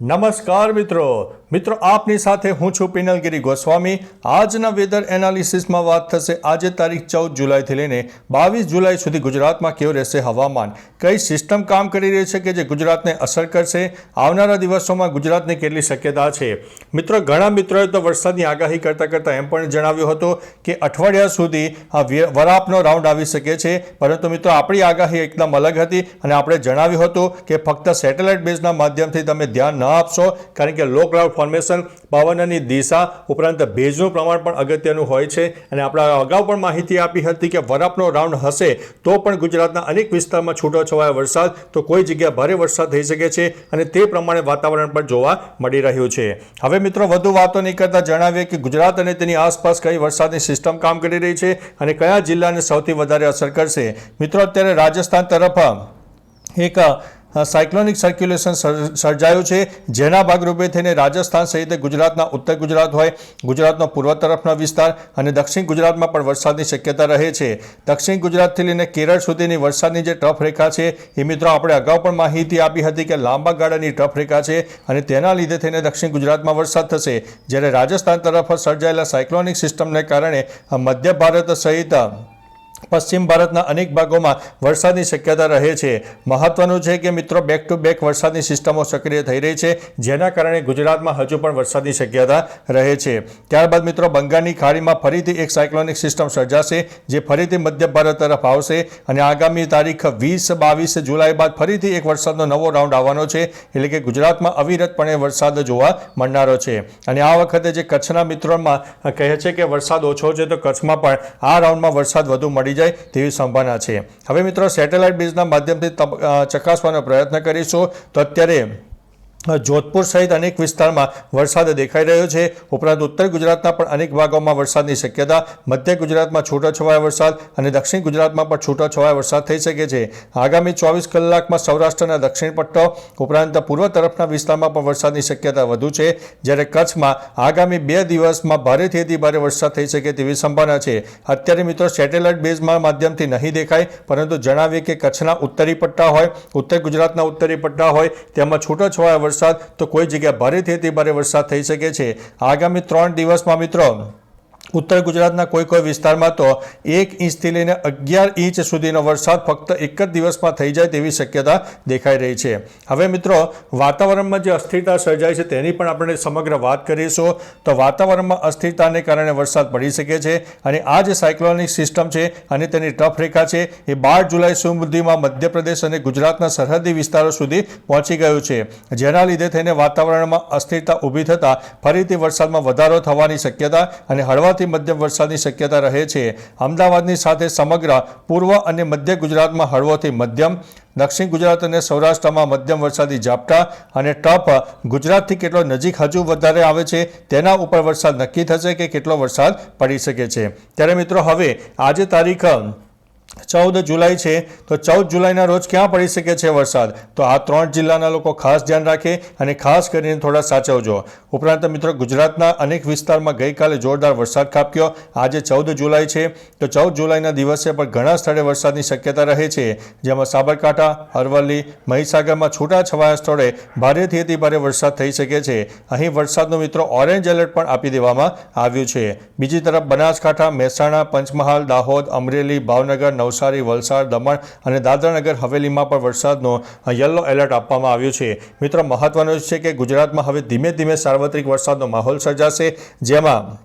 નમસ્કાર મિત્રો. મિત્રો, આપની સાથે હું છું પિનલગીરી ગોસ્વામી. આજના વેધર એનાલિસિસમાં વાત થશે. આજે તારીખ ચૌદ જુલાઈથી લઈને બાવીસ જુલાઈ સુધી ગુજરાતમાં કેવું રહેશે હવામાન? કઈ સિસ્ટમ કામ કરી રહી છે કે જે ગુજરાતને અસર કરશે? આવનારા દિવસોમાં ગુજરાતની કેટલી શક્યતા છે? મિત્રો, ઘણા મિત્રોએ તો વરસાદની આગાહી કરતાં કરતાં એમ પણ જણાવ્યું હતું કે અઠવાડિયા સુધી આ વરાપનો રાઉન્ડ આવી શકે છે. પરંતુ મિત્રો, આપણી આગાહી એકદમ અલગ હતી અને આપણે જણાવ્યું હતું કે ફક્ત સેટેલાઇટ બેઝના માધ્યમથી તમે ધ્યાન ન આપશો. કારણ કે લો ફોર્મેશન પવનની દિશા ઉપરાંત ભેજનું પ્રમાણ પણ અગત્યનું હોય છે. અને આપણે અગાઉ પણ માહિતી આપી હતી કે વરાપનો રાઉન્ડ હશે, તો પણ ગુજરાતના અનેક વિસ્તારમાં છૂટોછવાયો વરસાદ, તો કોઈ જગ્યા ભારે વરસાદ થઈ શકે છે અને તે પ્રમાણે વાતાવરણ પણ જોવા મળી રહ્યું છે. હવે મિત્રો, વધુ વાતો નહીં જણાવીએ કે ગુજરાત અને તેની આસપાસ કઈ વરસાદની સિસ્ટમ કામ કરી રહી છે અને કયા જિલ્લાને સૌથી વધારે અસર કરશે. મિત્રો, અત્યારે રાજસ્થાન તરફ એક સાયક્લોનિક સર્ક્યુલેશન સર્જાયું છે. જેના ભાગરૂપે થઈને રાજસ્થાન સહિત ગુજરાતના ઉત્તર ગુજરાત હોય, ગુજરાતનો પૂર્વ તરફનો વિસ્તાર અને દક્ષિણ ગુજરાતમાં પણ વરસાદની શક્યતા રહે છે. દક્ષિણ ગુજરાતથી લઈને કેરળ સુધીની વરસાદની જે ટફ રેખા છે, એ મિત્રો આપણે અગાઉ પણ માહિતી આપી હતી કે લાંબા ગાળાની ટફ રેખા છે અને તેના લીધે થઈને દક્ષિણ ગુજરાતમાં વરસાદ થશે. જ્યારે રાજસ્થાન તરફ સર્જાયેલા સાયક્લોનિક સિસ્ટમને કારણે મધ્ય ભારત સહિત પશ્ચિમ ભારતના અનેક ભાગોમાં વરસાદની શક્યતા રહે છે. મહત્વનું છે કે મિત્રો બેક ટુ બેક વરસાદની સિસ્ટમો સક્રિય થઈ રહી છે, જેના કારણે ગુજરાતમાં હજુ પણ વરસાદની શક્યતા રહે છે. ત્યારબાદ મિત્રો બંગાળની ખાડીમાં ફરીથી એક સાયક્લોનિક સિસ્ટમ સર્જાશે, જે ફરીથી મધ્ય ભારત તરફ આવશે અને આગામી તારીખ વીસ બાવીસ જુલાઈ બાદ ફરીથી એક વરસાદનો નવો રાઉન્ડ આવવાનો છે, એટલે કે ગુજરાતમાં અવિરતપણે વરસાદ જોવા મળનારો છે. અને આ વખતે જે કચ્છના મિત્રોમાં કહે છે કે વરસાદ ઓછો છે, તો કચ્છમાં પણ આ રાઉન્ડમાં વરસાદ વધુ મળી જાય તેવી સંભાવના છે. હવે મિત્રો સેટેલાઇટ બેઝના માધ્યમથી ચકાસવાનો પ્રયત્ન કરીશું. તો અત્યારે જોધપુર સહિત અનેક વિસ્તારમાં વરસાદ દેખાઈ રહ્યો છે. ઉપરાંત ઉત્તર ગુજરાતના પણ અનેક ભાગોમાં વરસાદની શક્યતા, મધ્ય ગુજરાતમાં છૂટાછવાયા વરસાદ અને દક્ષિણ ગુજરાતમાં પણ છૂટાછવાયા વરસાદ થઈ શકે છે. આગામી ચોવીસ કલાકમાં સૌરાષ્ટ્રના દક્ષિણ પટ્ટો, ઉપરાંત પૂર્વ તરફના વિસ્તારમાં પણ વરસાદની શક્યતા વધુ છે. જ્યારે કચ્છમાં આગામી બે દિવસમાં ભારેથી અતિ ભારે વરસાદ થઈ શકે તેવી સંભાવના છે. અત્યારે મિત્રો સેટેલાઇટ બેઝમાં માધ્યમથી નહીં દેખાય, પરંતુ જણાવીએ કે કચ્છના ઉત્તરી પટ્ટા હોય, ઉત્તર ગુજરાતના ઉત્તરી પટ્ટા હોય, તેમાં છૂટાછવાયા વરસાદ તો કોઈ જગ્યા ભારેથી અતિ ભારે વરસાદ થઈ શકે છે. આગામી ત્રણ દિવસમાં મિત્રો ઉત્તર ગુજરાતના કોઈ કોઈ વિસ્તારમાં તો એક ઇંચથી લઈને અગિયાર ઇંચ સુધીનો વરસાદ ફક્ત એક જ દિવસમાં થઈ જાય તેવી શક્યતા દેખાઈ રહી છે. હવે મિત્રો, વાતાવરણમાં જે અસ્થિરતા સર્જાય છે તેની પણ આપણે સમગ્ર વાત કરીશું. તો વાતાવરણમાં અસ્થિરતાને કારણે વરસાદ પડી શકે છે અને આ જે સાયક્લોનિક સિસ્ટમ છે અને તેની ટફ રેખા છે એ બાર જુલાઈ સુધીમાં મધ્યપ્રદેશ અને ગુજરાતના સરહદી વિસ્તારો સુધી પહોંચી ગયું છે. જેના લીધે થઈને વાતાવરણમાં અસ્થિરતા ઊભી થતાં ફરીથી વરસાદમાં વધારો થવાની શક્યતા અને હળવાથી મધ્યમ વરસાદની શક્યતા રહે છે. અમદાવાદની સાથે સમગ્ર પૂર્વ અને મધ્ય ગુજરાતમાં હળવોથી મધ્યમ, દક્ષિણ ગુજરાત અને સૌરાષ્ટ્રમાં મધ્યમ વરસાદી ઝાપટા અને ટપ ગુજરાતથી કેટલો નજીક હજુ વધારે આવે છે તેના ઉપર વરસાદ નક્કી થશે કે કેટલો વરસાદ પડી શકે છે. ત્યારે મિત્રો, હવે આજે તારીખ ચૌદ જુલાઈ છે. તો ચૌદ જુલાઈના રોજ ક્યાં પડી શકે છે વરસાદ? તો આ ત્રણ જિલ્લાના લોકો ખાસ ધ્યાન રાખે અને ખાસ કરીને થોડા સાચવજો. ઉપરાંત મિત્રો ગુજરાતના અનેક વિસ્તારમાં ગઈકાલે જોરદાર વરસાદ ખાબક્યો. આજે ચૌદ જુલાઈ છે. તો ચૌદ જુલાઈના દિવસે પણ ઘણા સ્થળે વરસાદની શક્યતા રહે છે. જેમાં સાબરકાંઠા, અરવલ્લી, મહીસાગરમાં છૂટાછવાયા સ્થળે ભારેથી અતિ ભારે વરસાદ થઈ શકે છે. અહીં વરસાદનો મિત્રો ઓરેન્જ એલર્ટ પણ આપી દેવામાં આવ્યું છે. બીજી તરફ બનાસકાંઠા, મહેસાણા, પંચમહાલ, દાહોદ, અમરેલી, ભાવનગર નવસારી, વલસાડ, દમણ અને દાદરાનગર હવેલીમાં પણ વરસાદનો યલો એલર્ટ આપવામાં આવ્યું છે. મિત્રો, મહત્વનું છે કે ગુજરાતમાં હવે ધીમે ધીમે સાર્વત્રિક વરસાદનો માહોલ સર્જાશે, જેમાં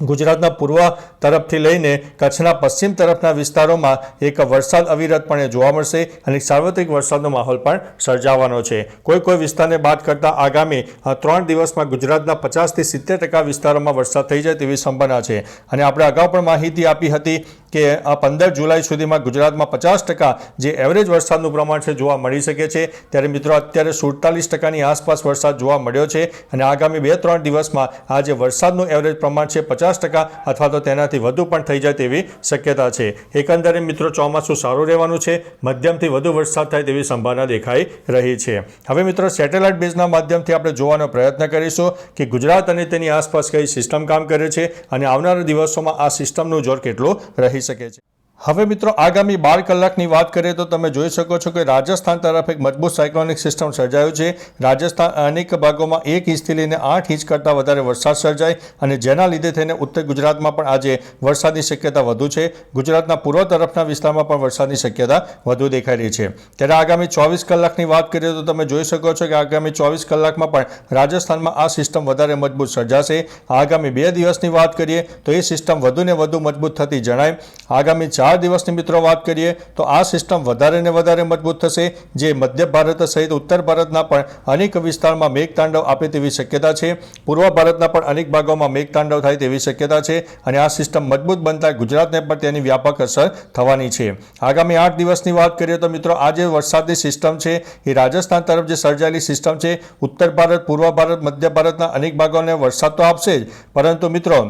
ગુજરાતના પૂર્વ તરફથી લઈને કચ્છના પશ્ચિમ તરફના વિસ્તારોમાં એક વરસાદ અવિરતપણે જોવા મળશે અને સાર્વત્રિક વરસાદનો માહોલ પણ સર્જાવાનો છે. કોઈ કોઈ વિસ્તારને બાદ કરતાં આગામી ત્રણ દિવસમાં ગુજરાતના પચાસથી સિત્તેર ટકા વિસ્તારોમાં વરસાદ થઈ જાય તેવી સંભાવના છે. અને આપણે અગાઉ પણ માહિતી આપી હતી કે આ પંદર જુલાઈ સુધીમાં ગુજરાતમાં પચાસ ટકા જે એવરેજ વરસાદનું પ્રમાણ છે જોવા મળી શકે છે. ત્યારે મિત્રો અત્યારે સુડતાલીસ ટકાની આસપાસ વરસાદ જોવા મળ્યો છે અને આગામી બે ત્રણ દિવસમાં આ જે વરસાદનું એવરેજ પ્રમાણ છે પચાસ ટકા અથવા તો તેનાથી વધુ પણ થઈ જાય તેવી શક્યતા છે. એકંદરે મિત્રો ચોમાસું સારું રહેવાનું છે, મધ્યમથી વધુ વરસાદ થાય તેવી સંભાવના દેખાઈ રહી છે. હવે મિત્રો સેટેલાઇટ બેઝના માધ્યમથી આપણે જોવાનો પ્રયત્ન કરીશું કે ગુજરાત અને તેની આસપાસ કઈ સિસ્ટમ કામ કરે છે અને આવનારા દિવસોમાં આ સિસ્ટમનું જોર કેટલું રહી શકે છે. હવે મિત્રો, આગામી બાર કલાકની વાત કરીએ તો તમે જોઈ શકો છો કે રાજસ્થાન તરફ એક મજબૂત સાયક્લોનિક સિસ્ટમ સર્જાયું છે. રાજસ્થાન અનેક ભાગોમાં એક ઇંચથી લઈને આઠ ઇંચ કરતાં વધારે વરસાદ સર્જાય અને જેના લીધે થઈને ઉત્તર ગુજરાતમાં પણ આજે વરસાદની શક્યતા વધુ છે. ગુજરાતના પૂર્વ તરફના વિસ્તારમાં પણ વરસાદની શક્યતા વધુ દેખાઈ રહી છે. ત્યારે આગામી ચોવીસ કલાકની વાત કરીએ તો તમે જોઈ શકો છો કે આગામી ચોવીસ કલાકમાં પણ રાજસ્થાનમાં આ સિસ્ટમ વધારે મજબૂત સર્જાશે. આગામી બે દિવસની વાત કરીએ તો એ સિસ્ટમ વધુને વધુ મજબૂત થતી જણાય. આગામી ચાર દિવસની મિત્રો વાત કરીએ, તો આ સિસ્ટમ વધારે ને વધારે મજબૂત થશે, જે મધ્ય ભારત સહિત ઉત્તર ભારતના પણ અનેક વિસ્તારમાં મેઘતાંડવ આપે તેવી શક્યતા છે. પૂર્વ ભારતના પણ અનેક ભાગોમાં મેઘતાંડવ થાય તેવી શક્યતા છે અને આ સિસ્ટમ મજબૂત બનતા ગુજરાતને પણ તેની વ્યાપક અસર થવાની છે. આગામી આઠ દિવસની વાત કરીએ તો મિત્રો, આ જે વરસાદની સિસ્ટમ છે, એ રાજસ્થાન તરફ જે સર્જાયેલી સિસ્ટમ છે, ઉત્તર ભારત, પૂર્વ ભારત, મધ્ય ભારતના અનેક ભાગોને વરસાદ તો આપશે જ. પરંતુ મિત્રો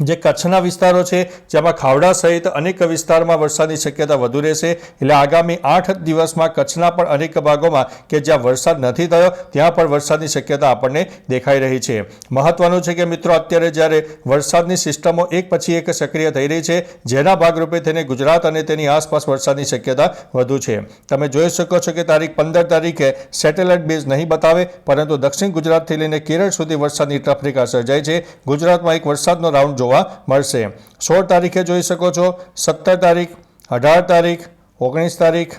જે કચ્છના વિસ્તારો છે, જેમાં ખાવડા સહિત અનેક વિસ્તારમાં વરસાદની શક્યતા વધુ રહેશે. એટલે આગામી આઠ દિવસમાં કચ્છના પણ અનેક ભાગોમાં કે જ્યાં વરસાદ નથી થયો, ત્યાં પણ વરસાદની શક્યતા આપણને દેખાઈ રહી છે. મહત્વનું છે કે મિત્રો, અત્યારે જ્યારે વરસાદની સિસ્ટમો એક પછી એક સક્રિય થઈ રહી છે, જેના ભાગરૂપે તેને ગુજરાત અને તેની આસપાસ વરસાદની શક્યતા વધુ છે. તમે જોઈ શકો છો કે તારીખ પંદર તારીખે સેટેલાઇટ બેઝ નહીં બતાવે, પરંતુ દક્ષિણ ગુજરાતથી લઈને કેરળ સુધી વરસાદની ટ્રફરેખા સર્જાય છે. ગુજરાતમાં એક વરસાદનો રાઉન્ડ જોવા. મળશે. સોળ તારીખે જોઈ શકો છો, સત્તર તારીખ, અઢાર તારીખ, ઓગણીસ તારીખ,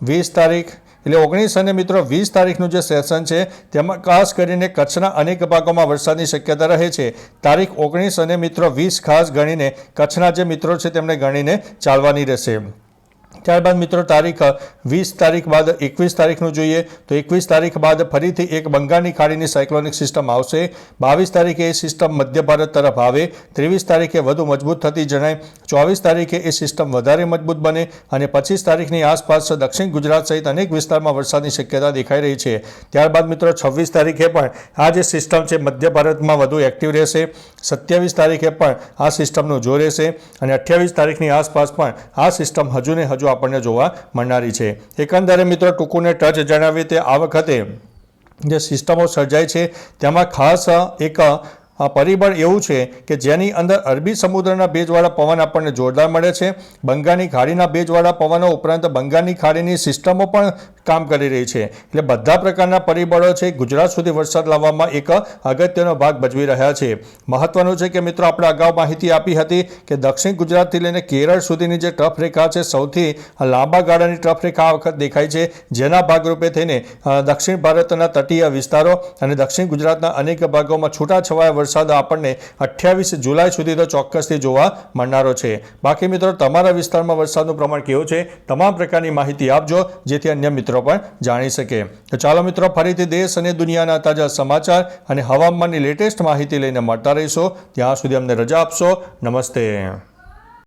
વીસ તારીખ. એટલે ઓગણીસ અને મિત્રો વીસ તારીખનું જે સેશન છે, તેમાં ખાસ કરીને કચ્છના અનેક ભાગોમાં વરસાદની શક્યતા રહે છે. તારીખ ઓગણીસ અને મિત્રો વીસ ખાસ ગણીને કચ્છના જે મિત્રો છે, તેમને ગણીને ચાલવાની રહેશે. ત્યારબાદ મિત્રો તારીખ વીસ તારીખ બાદ એકવીસ તારીખનું જોઈએ, તો એકવીસ તારીખ બાદ ફરીથી એક બંગાળની ખાડીની સાયક્લોનિક સિસ્ટમ આવશે. બાવીસ તારીખે એ સિસ્ટમ મધ્ય ભારત તરફ આવે. ત્રેવીસ તારીખે વધુ મજબૂત થતી જણાય. ચોવીસ તારીખે એ સિસ્ટમ વધારે મજબૂત બને અને પચીસ તારીખની આસપાસ દક્ષિણ ગુજરાત સહિત અનેક વિસ્તારમાં વરસાદની શક્યતા દેખાઈ રહી છે. ત્યારબાદ મિત્રો છવ્વીસ તારીખે પણ આ જે સિસ્ટમ છે મધ્ય ભારતમાં વધુ એક્ટિવ રહેશે. સત્યાવીસ તારીખે પણ આ સિસ્ટમનું જો રહેશે અને અઠ્યાવીસ તારીખની આસપાસ પણ આ સિસ્ટમ હજુ ને હજુ આપણને જોવા મળનારી છે. એકંદરે મિત્રો, ટૂંકુને ટચ જણાવીએ તે આ વખતે જે સિસ્ટમો સર્જાય છે, તેમાં ખાસ એક આ પરિબળ એવું છે કે જેની અંદર અરબી સમુદ્રના ભેજવાળા પવન આપણને જોરદાર મળે છે. બંગાળની ખાડીના ભેજવાળા પવનો ઉપરાંત બંગાળની ખાડીની સિસ્ટમો પણ કામ કરી રહી છે. એટલે બધા પ્રકારના પરિબળો છે. ગુજરાત સુધી વરસાદ લાવવામાં એક અગત્યનો ભાગ ભજવી રહ્યા છે. મહત્વનું છે કે મિત્રો આપણે અગાઉ માહિતી આપી હતી કે દક્ષિણ ગુજરાતથી લઈને કેરળ સુધીની જે ટફ રેખા છે, સૌથી લાંબા ગાળાની ટફ રેખા આ વખત દેખાય છે. જેના ભાગરૂપે થઈને દક્ષિણ ભારતના તટીય વિસ્તારો અને દક્ષિણ ગુજરાતના અનેક ભાગોમાં છૂટાછવાયા વરસાદ આપણને અઠ્યાવીસ જુલાઈ સુધી તો ચોક્કસથી જોવા મળનારો છે. બાકી મિત્રો, તમારા વિસ્તારમાં વરસાદનું પ્રમાણ કેવું છે? તમામ પ્રકારની માહિતી આપજો, જેથી અન્ય મિત્રો પણ જાણી શકે. તો ચાલો મિત્રો, ફરીથી દેશ અને દુનિયાના તાજા સમાચાર અને હવામાનની લેટેસ્ટ માહિતી લઈને મળતા રહીશો. ત્યાં સુધી અમને રજા આપશો. નમસ્તે.